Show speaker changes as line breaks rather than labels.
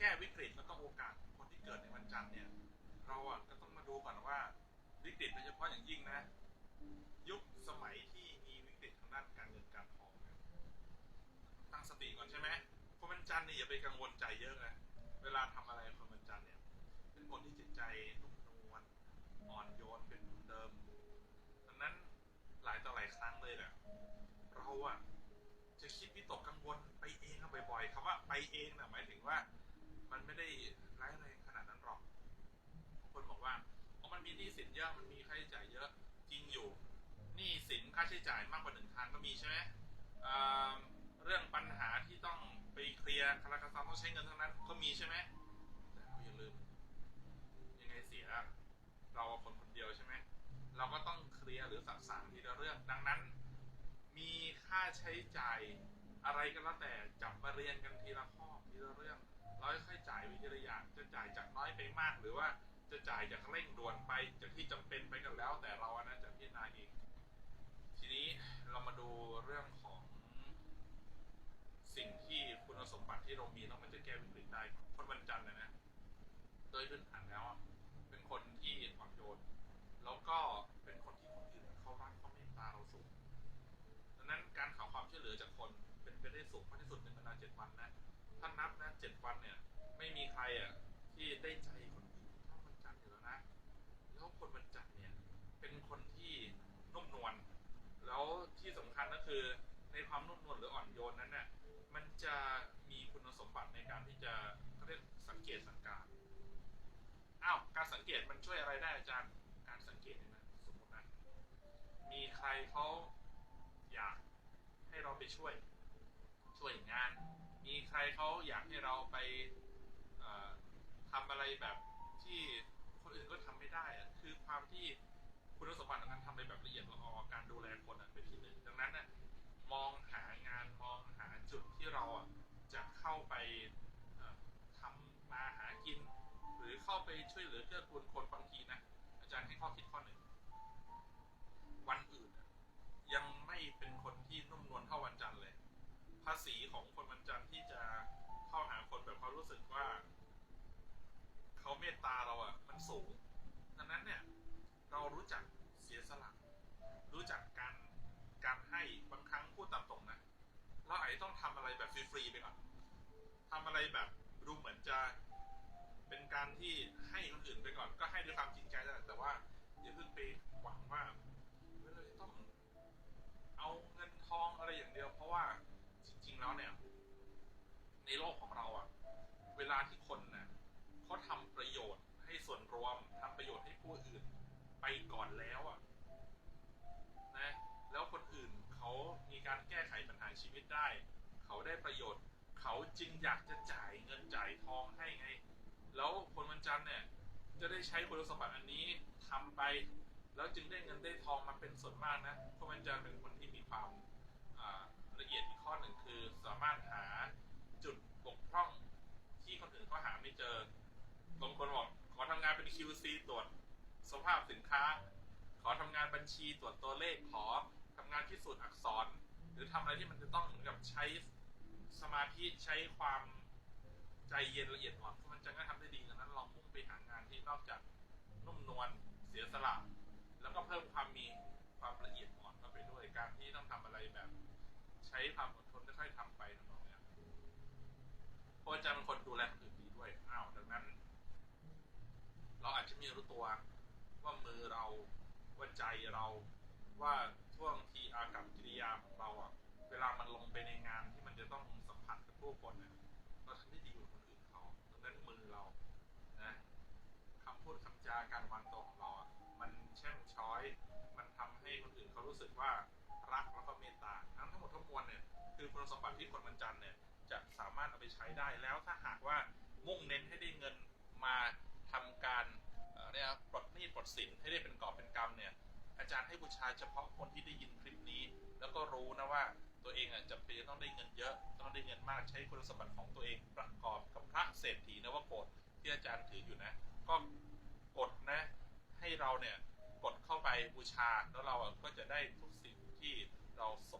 แก้วิกฤตแล้วก็โอกาสคนที่เกิดในวันจันทร์เนี่ย เราอะก็ต้องมาดูก่อนว่าวิกฤตโดยเฉพาะอย่างยิ่งนะ ยุคสมัยที่มีวิกฤตทางด้านการเงินการทองเนี่ยตั้งสติก่อนใช่ไหมคนวันจันทร์เนี่ยอย่าไปกังวลใจเยอะนะเวลาทำอะไรคนวันจันทร์เนี่ย เป็นคนที่จิตใจนุ่มนวลอ่อนโยนเป็นเดิมดังนั้นหลายต่อหลายครั้งเลยแหละเราอะจะคิดวิตกกังวลไปเองบ่อยๆคำว่าไปเองนะหมายถึงว่า มันไม่ได้ร้ายแรงขนาดนั้นหรอกคนบอกว่าอ๋อมันมีหนี้สินเยอะมันมีค่าใช้จ่ายเยอะจริงอยู่หนี้สินค่าใช้จ่ายมากกว่าหนึ่งทางก็มีใช่ไหมเรื่องปัญหาที่ต้องไปเคลียร์คาราคาซังต้องใช้เงินทั้งนั้นก็มีใช่ไหมแต่เราอย่าลืมยังไงเสียเราคนคนเดียวใช่ไหมเราก็ต้องเคลียร์หรือสักสางทีละเรื่องดังนั้น มีค่าใช้จ่ายอะไรก็แล้วแต่จับมาเรียนกันทีละข้อทีละเรื่อง เราค่อยจ่ายไปทีละอย่างจะจ่ายจากน้อยไปมาก หรือว่าจะจ่ายจากเร่งด่วนไปจากที่จำเป็นไปกันแล้ว แต่เราอันนั้นจะพิจารณาเองทีนี้เรามาดูเรื่องของสิ่งที่คุณสมบัติที่เรามีแล้วมันจะแก้วิกฤตได้คนวันจันทร์นะนะโดยพื้นฐานแล้วเป็นคนที่อ่อนโยนแล้วก็เป็นคนที่คนอื่นเขารักเขาเมตตาเราสูงดังนั้นการขอความช่วยเหลือจากคนเป็นไปได้สูงมากที่สุดในบรรดาเจ็ดวันนะ ถ้านับนะเจ็ดวันเนี่ย ไม่มีใครอะที่ได้ใจคนอื่นเท่าวันจันทร์อยู่แล้วนะ แล้วคนวันจันทร์เนี่ย เป็นคนที่นุ่มนวลแล้วที่สำคัญก็คือในความนุ่มนวลหรืออ่อนโยนนั้นเนี่ยมันจะมีคุณสมบัติในการที่จะเขาเรียกสังเกตสังการอ้าวการสังเกตมันช่วยอะไรได้อาจารย์การสังเกตเนี่ยนะสมมตินะมีใครเขาอยากให้เราไปช่วยช่วยงาน มีใครเขาอยากให้เราไปเอ่อทำอะไรแบบที่คนอื่นก็ทำไม่ได้อะคือความที่คุณสมบัตินั้นทำไปแบบละเอียดละออการดูแลคนอะเป็นที่หนึ่งดังนั้นน่ะมองหางานมองหาจุดที่เราอะจะเข้าไปทำมาหากิน หรือเข้าไปช่วยเหลือเกื้อกูลคนบางทีนะอาจารย์ให้ข้อคิดข้อหนึ่ง สึกว่าเขาเมตตาเราอะมันสูง ดังนั้นเนี่ย เรารู้จักเสียสละรู้จักการการให้บางครั้งพูดตามตรงนะเราอาจจะต้องทำอะไรแบบฟรีๆไปก่อนทำอะไรแบบดูเหมือนจะเป็นการที่ให้คนอื่นไปก่อน ก็ให้ด้วยความจริงใจแหละแต่ว่าอย่าเพิ่งไปหวังว่าเราจะต้องเอาเงินทองอะไรอย่างเดียว เพราะว่าจริง ๆ แล้วเนี่ย ในโลกของเราอะ เวลาที่คนน่ะเขาทำประโยชน์ให้ส่วนรวมทำประโยชน์ให้ผู้อื่นไปก่อนแล้วอะนะแล้วคนอื่นเขามีการแก้ไขปัญหาชีวิตได้ เขาได้ประโยชน์ เขาจึงอยากจะจ่ายเงินจ่ายทองให้ไง แล้วคนวันจันทร์เนี่ยจะได้ใช้คุณสมบัติอันนี้ทำไป แล้วจึงได้เงินได้ทองมาเป็นส่วนมากนะคนวันจันทร์เป็นคนที่มีความละเอียดอีกข้อหนึ่งคือสามารถหาจุดบกพร่องที่คนอื่นเขาหาไม่เจอบางคนบอกขอทำงานเป็น QC ตรวจสภาพสินค้า ขอทำงานบัญชีตรวจตัวเลขขอทำงานพิสูจน์อักษร หรือทำอะไรที่มันจะต้องเหมือนกับใช้สมาธิใช้ความใจเย็นละเอียดอ่อนมันจะก็ทำได้ดีดังนั้นลองมุ่งไปหางานที่นอกจากนุ่มนวลเสียสละแล้วก็เพิ่มความมีความละเอียดอ่อนเข้าไปด้วยการที่ต้องทำอะไรแบบ ใช้ความอดทนค่อยๆทำไปทั้งหมดเนี่ยเพราะอาจารย์เป็นคนดูแลคนอื่นดีด้วยอ้าวดังนั้น เราอาจจะ ไมีรู้ตัว ว่ามือเราว่าใจเราว่าท่วงทีอากับกิริยาของเราอะเวลามันลงไปในงานที่มันจะต้องสัมผัสกับผู้คนเนี่ยเราทำได้ดีกว่าคนอื่นเขาดังนั้นมือเรานะคำพูดคำจาการวางตัวของเราอะมันแช่มช้อย มันทำให้คนอื่นเขารู้สึกว่ารักแล้วก็เมตตาทั้งทั้งหมดทั้งมวลเนี่ยคือคุณสมบัติที่คนวันจันเนี่ยจะสามารถเอาไปใช้ได้แล้วถ้าหากว่ามุ่งเน้นให้ได้เงินมาทำการ เนี่ยปลดหนี้ปลดสินให้ได้เป็นกอบเป็นกำเนี่ย อาจารย์ให้บูชาเฉพาะคนที่ได้ยินคลิปนี้ แล้วก็รู้นะว่าตัวเองอะจำเป็นจะต้องได้เงินเยอะ ต้องได้เงินมากใช้คุณสมบัติของตัวเองประกอบกับพระเศรษฐีนวโกฏที่อาจารย์ถืออยู่นะ ก็กดนะ ให้เราเนี่ยกดเข้าไปบูชาแล้วเราอะก็จะได้ทุกสิ่งที่เราสม